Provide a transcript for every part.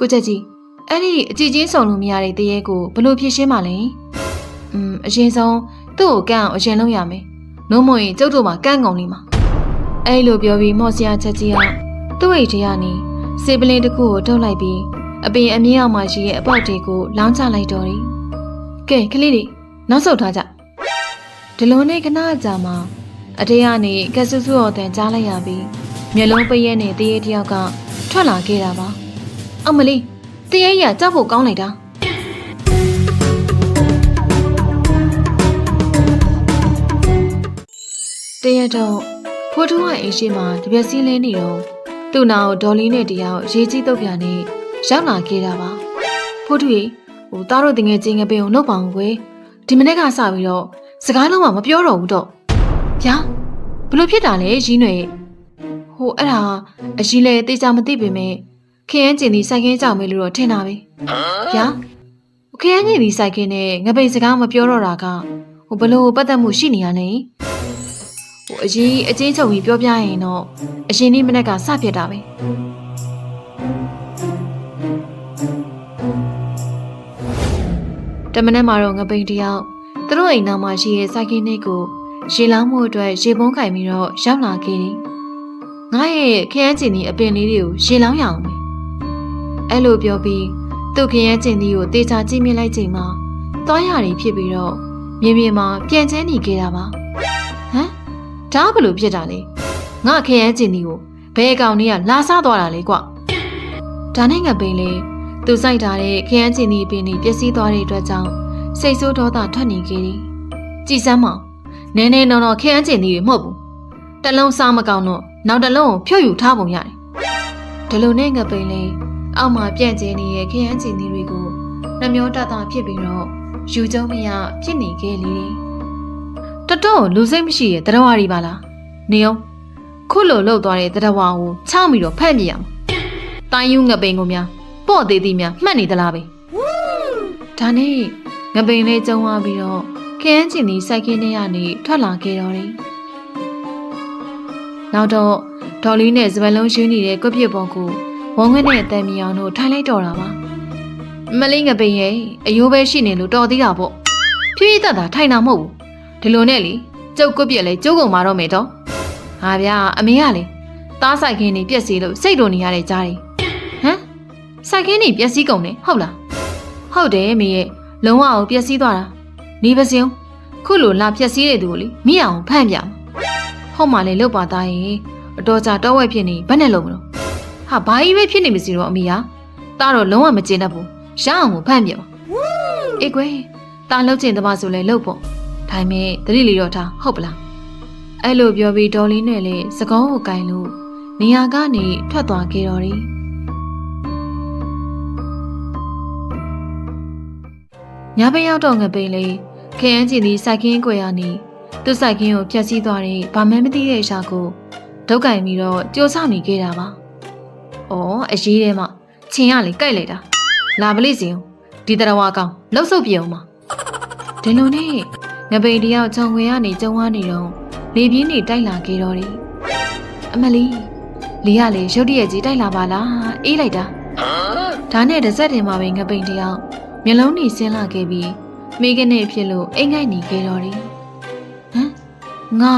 ကိုချက်ကြီးအဲ့ဒီအကြည့်ချင်းဆောင်လို့မရတဲ့တရေကိုဘယ်လို့ဖြေရှင်းမှလဲอืมအရင်ဆုံးသူ့ကိုကန့်အောင်အရင်လုံးရမယ်နှုံးမရင်ကျုပ်တို့မှာကန့်ကုန်နေမှာအဲ့လိုပြောပြီးမော်စရာချက်ကြီးကသူ့အိတ်ထဲကနေစေပလင်းတစ်ခုကိုထုတ်လိုက်ပြီးအပင်အမြင့်အောင်မှရှိရဲ့အပေါက်တွေကိုလောင်းချလိုက်တော့တယ်ကဲကလေးတွေနောက်ဆုတ်ထားကြဒီလိုနဲ့ခဏကြာမှအတေးကနေကက်ဆူဆူတော်တန်ကြားလိုက်ရပြီးမျက်လုံးပိတ်ရဲနဲ့တရေတယောက်ကထွက်လာခဲ့တာပါ အမလေးတရေရကြောက်ဖို့ကောင်းလိုက်တာတရေတော့ဖိုးထုံးရဲ့အိမ်ရှိမှာတပြက်စီးလဲနေတော့သူ့နာကိုဒေါ်လီနဲ့တယောက်ရေးကြီးတုတ်ပြနဲ့ရောက်လာခဲ့တာပါဖိုးထုရေဟိုသားတို့တငယ်ချင်းငယ်ပင်ကိုနှုတ်ပါအောင်ကွယ်ဒီမနေ့ကစပြီးတော့စကားလုံးမှမပြောတော့ဘူးတော့ဗျာဘလို့ဖြစ်တာလဲရီးနွယ်ဟိုအဲ့ဒါအကြီးလဲတေချာမသိပေမဲ့ ခရမ်းကျင်ဒီစိုက်ကင်းကြောင်မေးလို့တော့ထင်တာပဲဗျာခရမ်းကျင်ဒီစိုက်ကင်းနဲ့ငပိတ်စကားမပြောတော့တာကဟိုဘလို့ပတ်သက်မှုရှိနေရလဲဟိုအကြီးအချင်းချုပ်ပြီးပြောပြရင်တော့အရင်နေ့မနေ့ကစဖြစ်တာပဲတမနေ့မှာတော့ငပိတ်တယောက်သူတို့အိမ်နောက်မှာရှိတဲ့စိုက်ကင်းလေးကိုရေလောင်းမှုအတွက်ရေပုံးကင်ပြီးတော့ရောက်လာခဲ့တယ်ငါရဲ့ခရမ်းကျင်ဒီအပင်လေးတွေကိုရေလောင်းရအောင်ပဲ အဲ့လိုပြောပြီးသူ့ခရမ်းကျင်ဒီကိုတေချာကြည့်မြင်လိုက်ချိန်မှာသွားရည်ဖြစ်ပြီးတော့မြင်မြင်မှာပြန်ကျဲနေခဲ့တာပါဟမ်ဒါကဘယ်လိုဖြစ်တာလဲငါခရမ်းကျင်ဒီကိုဘဲကောင်ကြီးကလာစားသွားတာလေကွဒါနဲ့ငပိန်လေသူစိုက်ထားတဲ့ခရမ်းကျင်ဒီပင်တွေပျက်စီးသွားတဲ့အတွက်ကြောင့်စိတ်ဆိုးဒေါသထွက်နေခဲ့တယ်ကြည်စမ်းမောင်နဲနဲနော်နော်ခရမ်းကျင်ဒီတွေမဟုတ်ဘူးတစ်လုံးစားမကောင်းတော့နောက်တစ်လုံးကိုဖြုတ်ယူထားပုံရတယ်ဒီလိုနဲ့ငပိန်လေ အောက်မှာပြန့်ကျဲနေတဲ့ခရမ်းကျင်ဒီတွေကိုနှမျောတတဖြစ်ပြီးတော့ယူကျုံမရဖြစ်နေခဲ့လေတတော်လူစိတ်မရှိရဲ့တရဝရီပါလားနေအောင်ခုလိုလှုပ်သွားတဲ့တရဝါကိုချောင်းပြီးတော့ဖက်ပြရအောင်တိုင်းယူငပိန်ကိုများပေါ့သေးသေးများမှတ်နေသလားပဲဒါနဲ့ငပိန်လေးကျုံသွားပြီးတော့ခရမ်းကျင်ဒီစိုက်ခင်းထဲကနေထွက်လာခဲ့တော့တယ်နောက်တော့ဒေါ်လေးနဲ့စပယ်လုံးရှင်းနေတဲ့ကွက်ပြစ်ပေါ်ကို ဝုံခွင်းနဲ့အတန်မြေအောင်တို့ထိုင်လိုက်တော့တာပါမလေးငပိန်ရဲ့အယိုးပဲရှိနေလို့တော်သေးတာပေါ့ဖြည်းဖြည်းသက်သာထိုင်တာမဟုတ်ဘူးဒီလိုနဲ့လေကျုပ်ကွက်ပြစ်လဲကျုပ်ကုန်มาတော့မယ်တော့ဟာဗျာအမေကလေသားဆိုင်ခင်းနေပြက်စီလို့စိတ်တုန်နေရတဲ့ကြားတယ်ဟမ်ဆိုင်ခင်းနေပြက်စီကုန်နေဟုတ်လားဟုတ်တယ်မေရဲ့လုံးဝအောင်ပြက်စီသွားတာနေပါစင်းခုလိုလာပြက်စီတဲ့သူကိုလေမိအောင်ဖန့်ပြမှာဟုတ်မှလေလုတ်ပါသားရင်အတော်ကြာတော့ဝက်ဖြစ်နေဘယ်နဲ့လုံးမလို့ ဟာဘာကြီးပဲဖြစ်နေမစီတော့အမေကတားတော့လုံးဝမကျေနပ်ဘူးရအောင်ကိုဖန့်ပြပါအေးကွယ်တားလှုပ်ချင်တမဆိုလဲလှုပ်ပေါ့ဒါပေမဲ့တတိလီတော့ထားဟုတ်ပလားအဲ့လိုပြောပြီးဒေါ်လေးနဲ့လည်းစကုံးကိုကင်လို့နေရာကနေထွက်သွားခဲ့တော်တယ်ညဘက်ရောက်တော့ငပိန်လေးခရမ်းချင်သည်စိုက်ခင်းကွယ်ရနေသူ့စိုက်ခင်းကိုဖျက်ဆီးသွားတဲ့ဗာမဲမသိတဲ့အရာကိုဒုက္ကင်ပြီးတော့ကြိုးစားနေခဲ့တာပါ။ အော်အရေးထဲမှာချင်းရလေကြိုက်လိုက်တာ။လာပလိစီအောင်ဒီတရဝါကောင်လှုပ်ဆုပ်ပြေအောင်ပါ။ဒီလိုနဲ့ငပိန်တယောက်ခြုံခွေကနေကျုံဝါနေတော့လေပြင်းနေတိုက်လာခဲ့တော့တယ်။အမလီလီရလေရုတ်တရက်ကြီးတိုက်လာပါလားအေးလိုက်တာ။ဒါနဲ့တစ်စက်တင်မှာပဲငပိန်တယောက်မျက်လုံးနေဆင်းလာခဲ့ပြီးမိကနေဖြစ်လို့အိမ်ငိုက်နေခဲ့တော့တယ်ဟမ်ငါ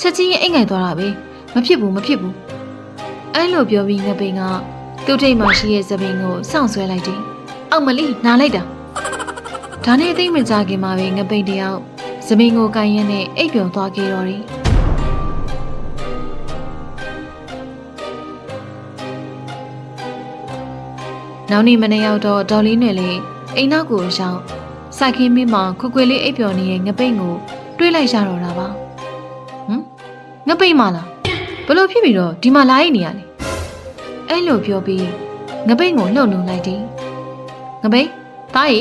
ချက်ချင်းအိမ်ငိုက်သွားတာပဲမဖြစ်ဘူးမဖြစ်ဘူး အဲ့လိုပြောပြီးငပိန်ကသူ့ထိတ်မှရှိရဲ့သပင်ကိုစောင့်ဆွဲလိုက်တယ်အောက်မလီနားလိုက်တာဒါနဲ့အသိမကြခင်မှာပဲငပိန်တယောက်သပင်ကိုကန်ရင်းနဲ့အိပ်ပျော်သွားခဲ့တော့တယ်နောက်နေ့မနေ့ရောက်တော့ဒေါ်လေးနယ်လေးအိမ်နောက်ကိုရောက်စိုက်ခင်းမင်းမှာခွခွေလေးအိပ်ပျော်နေတဲ့ငပိတ်ကိုတွေးလိုက်ရတော့တာပါဟမ်ငပိတ်မလားဘလို့ဖြစ်ပြီးတော့ဒီမှာလာရနေရလဲ အဲ့လိုပြောပြီးငပိတ်ကိုလှုပ်လုံလိုက်တယ်ငပိတ်သားရီ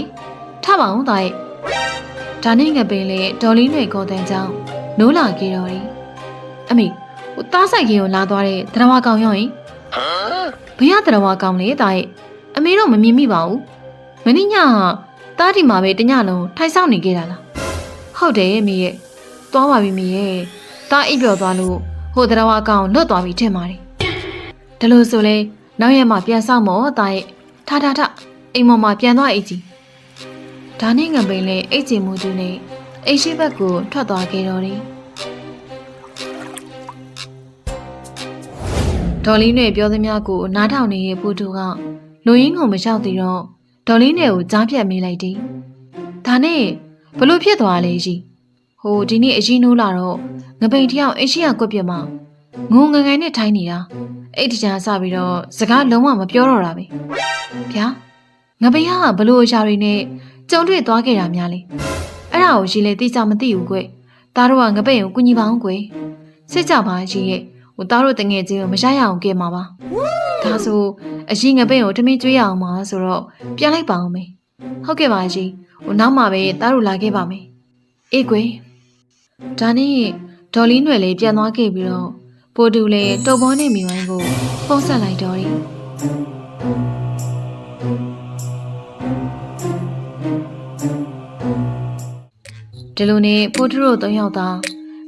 ထပါအောင်သားရီဒါနဲ့ငပိတ်လေဒေါ်လေးနယ်ကိုတန်းချောင်းနိုးလာခဲ့တော့တယ်အမေဟိုသားဆိုင်ကကိုလာသွားတဲ့တရဝကောင်ရောရင်ဘယ်ရတရဝကောင်လဲသားရီအမေတော့မမြင်မိပါဘူးမင်းညတားဒီမှာပဲတညလုံးထိုင်ဆောင်နေခဲ့တာလားဟုတ်တယ်မေရဲ့သွားပါပြီမေရဲ့တားအိပ်ပျော်သွားလို့ဟိုတရားဝကောင်လွတ်သွားပြီထင်ပါတယ် ဒါလို့ဆိုလဲနောက်ရက်မှပြန်ဆောင်မောတားရဲ့ထားထားထားအိမ်မော်မှာပြန်သွားအိတ်ကြီးဒါနဲ့ငပိန်လည်းအိတ်ချင်မှုသူနဲ့အိတ်ရှိဘက်ကိုထွက်သွားခဲ့တော်တယ်ဒေါ်လေးနဲ့ပြောသမျှကိုနားထောင်နေတဲ့ပူတူကလူရင်းကိုမလျှောက်သေးတော့ဒေါ်လေးနဲ့ကိုကြားပြတ်မိလိုက်တယ်ဒါနဲ့ဘလို့ဖြစ်သွားလဲကြီးဟိုဒီနေ့အရင်နိုးလာတော့ငပိန်တယောက်အိတ်ရှိရကွက်ပြတ်မှာငုံငငိုင်နဲ့ထိုင်းနေတာ အဲ့ဒီကြစပြီးတော့စကားလုံးဝမပြောတော့တာပဲဗျာငပိန်ကဘလို့အရာတွေနဲ့ကြုံတွေ့သွားခဲ့တာများလဲအဲ့ဒါကိုရှင်လေသိကြမသိဘူးကွ။သားတို့ကငပိန်ကိုကုညီပါအောင်ကွ။စစ်ကြပါရှင်ရဲ့ဟိုသားတို့တငယ်ချင်းကိုမရရအောင်ကဲမှာပါ။ဒါဆိုအရင်ငပိန်ကိုတမင်ကျွေးရအောင်ပါဆိုတော့ပြန်လိုက်ပါအောင်မေ။ဟုတ်ကဲ့ပါရှင်။ဟိုနောက်မှပဲသားတို့လာခဲ့ပါမယ်။အေးကွ။ဒါနဲ့ဒေါ်လီနွယ်လေးပြန်သွားခဲ့ပြီးတော့ ပိုတူလည်းတုပ်ပေါ်နဲ့မိဝိုင်းကိုဖုန်းဆက်လိုက်တော့တယ်ဒီလိုနဲ့ပိုတူတို့သုံးယောက်သာ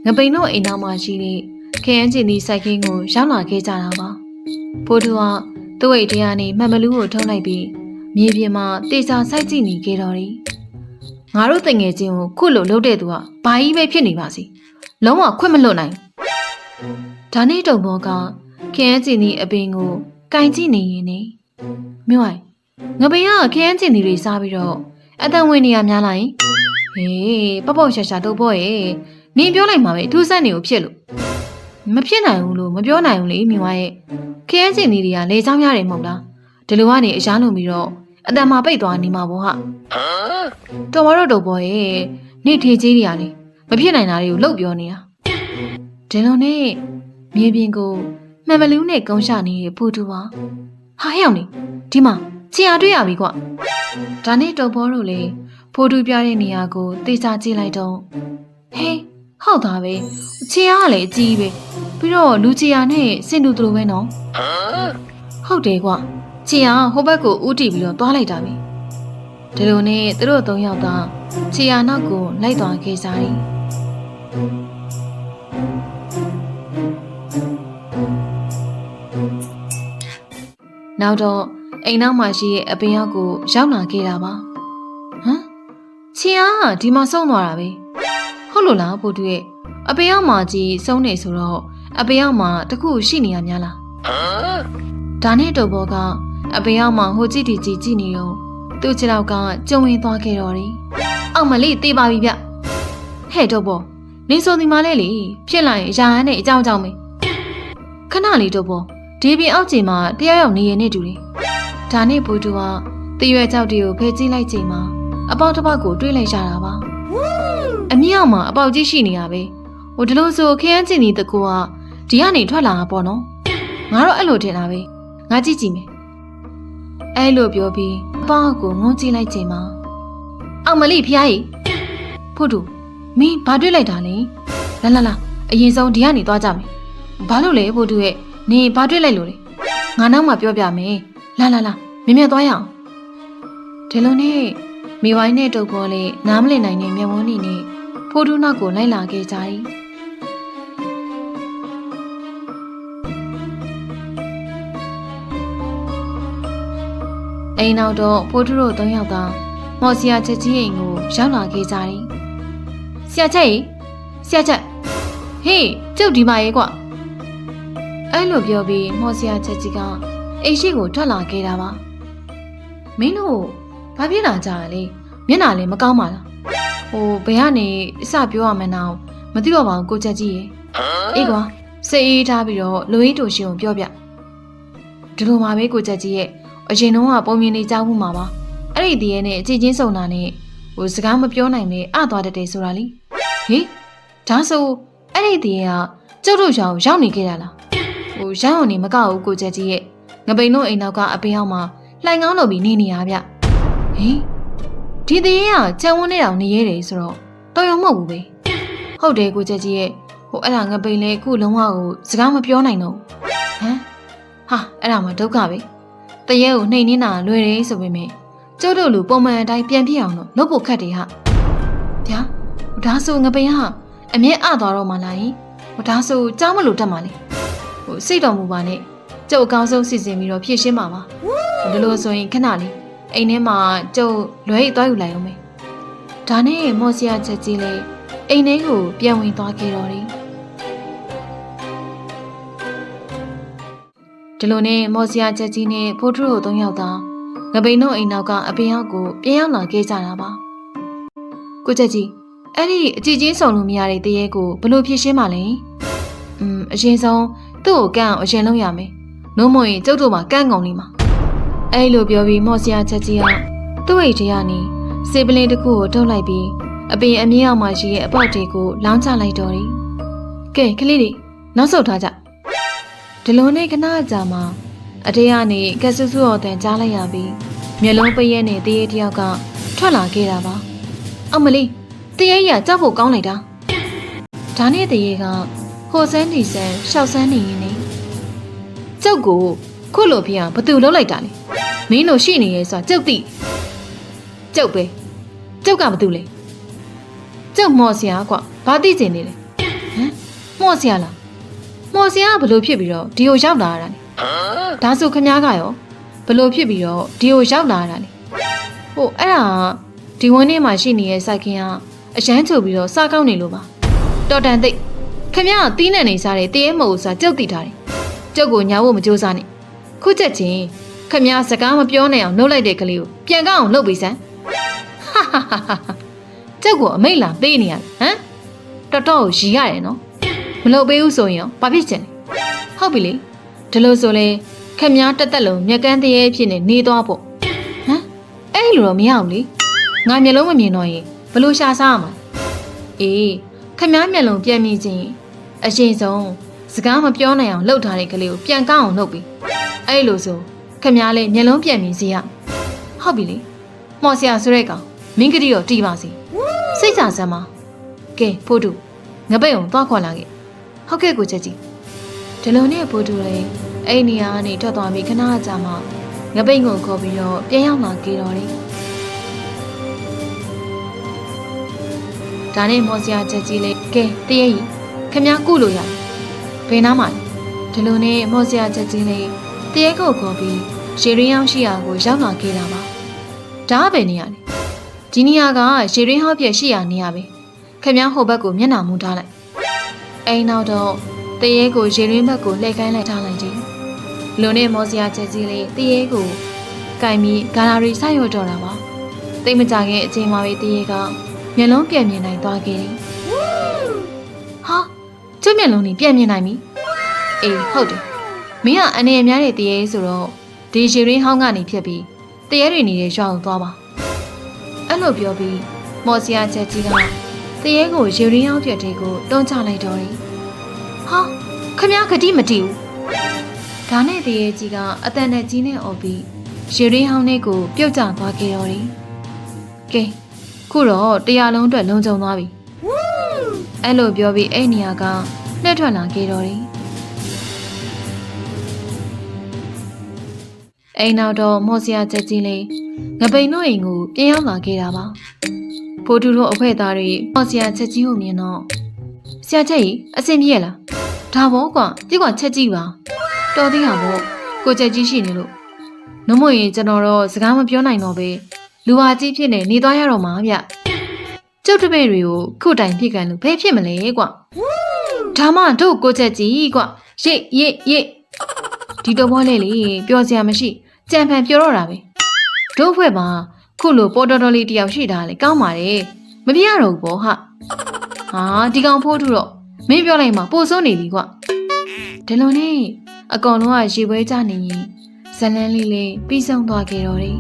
ငပိန်တို့အိမ်သားမှာရှိတဲ့ခရမ်းကျင်ဒီစိုက်ကင်းကိုရောက်လာခဲ့ကြတာပါပိုတူကသူ့အိမ်ထဲကနေမှန်မလူးကိုထုံးလိုက်ပြီးမြေပြင်မှာတေချာစိုက်ကြည့်နေခဲ့တော်တယ်ငါတို့တငယ်ချင်းကိုခုလိုလုပ်တဲ့သူကဘာကြီးပဲဖြစ်နေပါစေလုံးဝခွင့်မလွတ်နိုင်ဘူး ဒါနဲ့တုံဘောကခရမ်းကျင်ဒီအပင်ကိုကင်ကြည့်နေရင်နေမြို့အိုင်ငပိန်ကခရမ်းကျင်ဒီတွေစားပြီးတော့အတန်ဝင်နေရများလိုက်ဟေးပပေါ့ရှာရှာတော့ပေါ့ရဲ့နင်ပြောလိုက်မှာပဲအထူးဆန်းနေကိုဖြစ်လို့မဖြစ်နိုင်ဘူးလို့မပြောနိုင်ဘူးလေမြင်ဝါရဲ့ခရမ်းကျင်ဒီတွေကလေချောင်းရတယ်မဟုတ်လားဒီလိုကနေအရှားလုံပြီးတော့အတန်မှာပိတ်သွားနေမှာပေါ့ဟာတော်မတော့တော့ပေါ့ရဲ့နေထေကြီးတွေကလေမဖြစ်နိုင်တာတွေကိုလှုပ်ပြောနေတာဒီလိုနဲ့ မြေပြင်ကိုမှန်မလူးနဲ့ကုန်းရှာနေတဲ့ဖူတူပါဟာဟဲ့အောင်နေဒီမှာချီယာတွေ့ရပြီကွဒါနဲ့တော်ဘောတို့လေဖိုးတူပြတဲ့နေရာကိုတေချာကြည့်လိုက်တော့ဟေးဟုတ်သားပဲချီယာကလည်းအကြီးပဲပြီးတော့လူချီယာနဲ့စင်တူတူလိုပဲနော်ဟုတ်တယ်ကွချီယာဟိုဘက်ကိုဥတီပြီးတော့သွားလိုက်တာပဲဒီလိုနဲ့သူတို့သုံးယောက်သားချီယာနောက်ကိုလိုက်သွားခဲ့ကြတယ် နောက်တော့အိမ်နောက်မှာရှိတဲ့အပင်ရောက်ကိုရောက်လာခဲ့တာပါဟမ်ချီယာကဒီမှာဆုံးသွားတာပဲဟုတ်လို့လားပို့တူရဲ့အပင်ရောက်မှာကြီးဆုံးနေဆိုတော့အပင်ရောက်မှာတခုရှိနေရများလားဒါနဲ့တော့ဘောကအပင်ရောက်မှာဟိုကြည့်တီကြည့်ကြည့်နေတော့သူ့ခြေထောက်ကကျုံဝင်သွားခဲ့တော့တယ်အောက်မလေးတေးပါပြီဗျဟဲ့တော့ဘောနင်းဆိုဒီမှာလဲလေဖြစ်လာရင်အရာနဲ့အကြောင်းကြောင်းပဲခဏလေးတော့ဘော ဒီပင်အောက်ချိန်မှာတယောက်ယောက်နေရနေတူတယ်ဒါနဲ့ဘူတူကတရွယ်ကြောက်တီကိုဖယ်ကြည့်လိုက်ချိန်မှာအပေါက်တစ်ပေါက်ကိုတွေးလိုက်ရတာပါအမြင့်အောင်မှာအပေါက်ကြီးရှိနေရပဲဟိုဒီလိုဆိုခရမ်းကျင်ဒီတကူကဒီကနေထွက်လာတာပေါ့နော်ငါတော့အဲ့လိုထင်တာပဲငါကြည့်ကြည့်မယ်အဲ့လိုပြောပြီးအပေါက်ကိုငုံကြည့်လိုက်ချိန်မှာအောင်မလေးဖျားကြီးဖို့တူမင်းဘာတွေးလိုက်တာလဲလာလာလာအရင်ဆုံးဒီကနေသွားကြမယ်ဘာလို့လဲဖို့တူရဲ့ နေဘာတွေးလိုက်လို့လဲငါနောက်မှပြောပြမယ်လာလာလာမြင်မြတ်သွားရအောင်ဒီလိုနဲ့မိဝိုင်းနဲ့တုပ်ပေါ်လေးနားမလည်နိုင်တဲ့မျက်ဝန်းနေနဲ့ဖိုးထူးနောက်ကိုလိုက်လာခဲ့ကြ၏အိမ်နောက်တော့ဖိုးထူးတို့သုံးယောက်သာမော်စီယာချက်ကြီးအိမ်ကိုရောက်လာခဲ့ကြသည်ဆရာချက်ကြီးဆရာချက်ဟေးကျုပ်ဒီမှာရေးကွာ အဲ့လိုပြောပြီးမော်စီယာချက်ကြီးကအိမ်ရှိကိုထွက်လာခဲ့တာပါမင်းတို့ဘာဖြစ်လာကြရလဲမျက်နှာလည်းမကောင်းပါလားဟိုဘယ်ကနေအစပြောရမှန်းတော့မသိတော့ပါဘူးကိုချက်ကြီးရေအေးကွာစိတ်အေးထားပြီးတော့လူရင်းတူရှင်ကိုပြောပြဒီလိုမှပဲကိုချက်ကြီးရဲ့အရင်တုန်းကပုံမြင်နေကြမှုမှာပါအဲ့ဒီတည်းရဲ့နဲ့အချင်းချင်းစုံတာနဲ့ဟိုစကားမပြောနိုင်ပဲအသွားတတ်တယ်ဆိုတာလေဟေးဒါဆိုအဲ့ဒီတည်းကကျုပ်တို့ရောင်ရောက်နေခဲ့တာလား ဟိုရောင်းအောင်နေမကောက်ဘူးကိုချက်ကြီးရဲ့ငပိန်တို့အိမ်နောက်ကအပင်အောင်မှာလှိုင်ကောင်းလုပ်ပြီးနေနေရဗျဟင်ဒီတရေကကြံဝန်းနေတောင်နေရတယ်ဆိုတော့တော်ရုံမဟုတ်ဘူးပဲဟုတ်တယ်ကိုချက်ကြီးရဲ့ဟိုအဲ့ဒါငပိန်လေအခုလုံးဝကိုစကားမပြောနိုင်တော့ဟမ်ဟာအဲ့ဒါမှဒုက္ခပဲတရေကိုနှိမ်နေတာလွယ်တယ်ဆိုပေမဲ့ကျုပ်တို့လူပုံမှန်အတိုင်းပြန်ပြစ်အောင်တော့လုပ်ဖို့ခက်တယ်ဟာဗျာဒါဆိုငပိန်ဟာအမြဲအသွားတော့မှလားဟင်ဒါဆိုကြောင်းမလို့တက်မှလေ ဟိုစိတ်တော်မူပါနဲ့ကျုပ်အကောင်းဆုံးစီစဉ်ပြီးတော့ဖြည့်ရှင်းပါပါဒီလိုဆိုရင်ခဏလေးအိမ်ထဲမှာကျုပ်လွယ်ရီသွားယူလိုက်အောင်မယ်ဒါနဲ့မော်စီယာချက်ကြီးလေးအိမ်ထဲကိုပြန်ဝင်သွားခဲ့တော်တယ်ဒီလိုနဲ့မော်စီယာချက်ကြီးနဲ့ဖိုးထူတို့သုံးယောက်သာငပိန်တို့အိမ်နောက်ကအပင်ရောက်ကိုပြန်ရောက်လာခဲ့ကြတာပါကိုချက်ကြီးအဲ့ဒီအကြည့်ချင်းဆောင်လို့မရတဲ့တရေကိုဘယ်လိုဖြည့်ရှင်းမှလဲอืมအရင်ဆုံး သူ့ကိုကန့်အောင်အရင်လုံးရမယ်နှုံးမရင်ကျုပ်တို့မှာကန့်ကုန်နေမှာအဲ့လိုပြောပြီးမော်စီယာချက်ကြီးကသူ့အိတ်ထဲကနေစေပလင်းတစ်ခုကိုထုတ်လိုက်ပြီးအပင်အမြင့်အောင်မှရှိတဲ့အပေါက်တွေကိုလောင်းချလိုက်တော့တယ်ကဲကလေးတွေနောက်ဆုတ်ထားကြဒီလိုနဲ့ခဏကြာမှအတေးကနေကက်ဆူဆူတော်တန်ကြားလိုက်ရပြီးမျက်လုံးပိတ်ရဲနဲ့တရေတယောက်ကထွက်လာခဲ့တာပါအမလေးတရေရကြောက်ဖို့ကောင်းလိုက်တာဒါနဲ့တရေက ဟိုဆန်းဒီဆန်းရှောက်ဆန်းနေရင်နေကျုပ်ကိုခုလိုဖေးအောင်ဘသူလုံးလိုက်တာလဲမင်းတို့ရှိနေရဲဆိုတာကျုပ်သိကျုပ်ပဲကျုပ်ကဘသူလဲကျုပ်မော်ဆရာကွာဘာသိချင်နေလဲဟမ်မော်ဆရာလားမော်ဆရာကဘလို့ဖြစ်ပြီးတော့ဒီကိုရောက်လာရတာလဲဒါဆိုခမားကရောဘလို့ဖြစ်ပြီးတော့ဒီကိုရောက်လာရတာလဲဟိုအဲ့ဒါကဒီဝန်းထဲမှာရှိနေတဲ့စိုက်ခင်ကအရန်ချုပ်ပြီးတော့စားကောင်းနေလို့ပါတော်တန်သိပ် ခမရကတီးနေနေစားတယ်တရေမဟုတ်စားကြောက်တိထားတယ်ကြောက်ကိုညာဖို့မကြိုးစားနဲ့ခုချက်ချင်းခမရစကားမပြောနိုင်အောင်နှုတ်လိုက်တဲ့ကလေးကိုပြန်ကောက်အောင်လုပ်ပေးစမ်းဟာဟာဟာဟာကြောက်ကိုအမိတ်လာပေးနေရဟမ်တော်တော်ကိုရီရတယ်နော်မလုပ်ပေးဘူးဆိုရင်ရောဘာဖြစ်ချင်လဲဟုတ်ပြီလေဒီလိုဆိုလေခမရတက်တက်လုံးမျက်ကန်းတရေဖြစ်နေနေသွားဖို့ဟမ်အဲ့လိုတော့မရအောင်လေငါမျက်လုံးမမြင်တော့ရင်ဘလို့ရှာစားရမှာအေး ခမည်းမျက်လုံးပြန်မြင်ခြင်းအရင်ဆုံးစကားမပြောနိုင်အောင်လှုပ်ထားတဲ့ကလေးကိုပြန်ကောင်းအောင်လုပ်ပြီးအဲ့လိုဆိုခမည်းလေးမျက်လုံးပြန်မြင်စေရဟုတ်ပြီလေမော်ဆရာဆိုတဲ့ကောင်မင်းကတိတော့တီးပါစေစိတ်ချစမ်းပါကဲဖိုးတူငပိတ်အောင်သွားခေါ်လာခဲ့ဟုတ်ကဲ့ကိုချက်ကြီးဒီလိုနဲ့ဖိုးတူလေးအဲ့နေရာကနေထွက်သွားပြီးခဏကြာမှငပိတ်ကိုခေါ်ပြီးတော့ပြန်ရောက်လာခဲ့တော်တယ် ဒါနဲ့မော်ဆရာချက်ကြီးလေးကဲတရေကြီးခမ ्या ကုလို့ရတယ်ဘယ်နားမှာလဲဒီလိုနဲ့မော်ဆရာချက်ကြီးလေးတရေကိုခေါ်ပြီးရေရင်းအောင်ရှိရာကိုရောက်လာခဲ့တာပါဒါပဲနေရတယ်ဒီနေရာကရေရင်းဟောက်ပြက်ရှိရာနေရာပဲခမ ्या ဟိုဘက်ကိုမျက်နှာမူထားလိုက်အိမ်နောက်တော့တရေကိုရေရင်းဘက်ကိုလှည့်ခိုင်းလိုက်ထားလိုက်တယ်လူနဲ့မော်ဆရာချက်ကြီးလေးတရေကိုကင်ပြီးဂါလာရီဆိုက်ရတော့တာပါတိတ်မကြခင်အချိန်မှာပဲတရေက မျက်လုံးပြန်မြင်နိုင်သွားခဲ့တယ်ဟာကျွတ်မျက်လုံးนี่ပြန်မြင်နိုင်ပြီအေးဟုတ်တယ်မင်းကအနေအများတဲ့တရေဆိုတော့ဒီရှီရင်းဟောင်းကနေဖြစ်ပြီးတရေတွေနေတဲ့ရွာကိုသွားပါအဲ့လိုပြောပြီးမော်စီယာချက်ကြီးကတရေကိုရေရင်းဟောင်းပြက်တဲ့ကိုတွန်းချလိုက်တော့တယ်ဟာခမ ्या ဂတိမတီးဘူးဒါနဲ့တရေကြီးကအတန်နဲ့ကြီးနဲ့អော်ပြီးရေရင်းဟောင်းလေးကိုပြုတ်ကျသွားခဲ့တော့တယ်ကဲ ခုတော့တရားလုံးအတွက်လုံခြုံသွားပြီအဲ့လိုပြောပြီးအဲ့နေရာကနှက်ထွက်လာခဲ့တော့တယ်အိမ်နောက်တော့မော်စရာချက်ကြီးလေးငပိန်တို့အိမ်ကိုပြန်ရောက်လာခဲ့တာပါဖိုးတူတို့အဖွဲသားတွေမော်စရာချက်ကြီးကိုမြင်တော့ဆရာချက်ကြီးအဆင်ပြေလားဒါဘောကွာပြည့်ကွာချက်ကြီးပါတော်သေးတာပေါ့ကိုချက်ကြီးရှိနေလို့နှမရင်ကျွန်တော်တော့စကားမပြောနိုင်တော့ပဲ လူဟာကြီးဖြစ်နေနေသွားရတော့မှာဗျကျုပ်တပည့်တွေကိုခုတ်တိုင်ပြစ်ကန်လို့ဘယ်ဖြစ်မလဲကွဒါမှတို့ကိုချက်ကြီးကွရိတ်ရိတ်ရိတ်ဒီတော့ဘောလေးလေပြောစရာမရှိကြံဖန်ပြောတော့တာပဲတို့ဖွဲ့မှာခုလိုပေါ်တော်တော်လေးတယောက်ရှိတာလေကောင်းပါတယ်မပြရတော့ဘူးပေါ့ဟာဟာဒီကောင်ဖိုးထုတော့မင်းပြောလိုက်မှပိုစိုးနေပြီကွဒီလိုနဲ့အကောင်လုံးကရေပွဲကြနေရင်ဇလန်းလေးလေးပြီးဆုံးသွားခဲ့တော့တယ်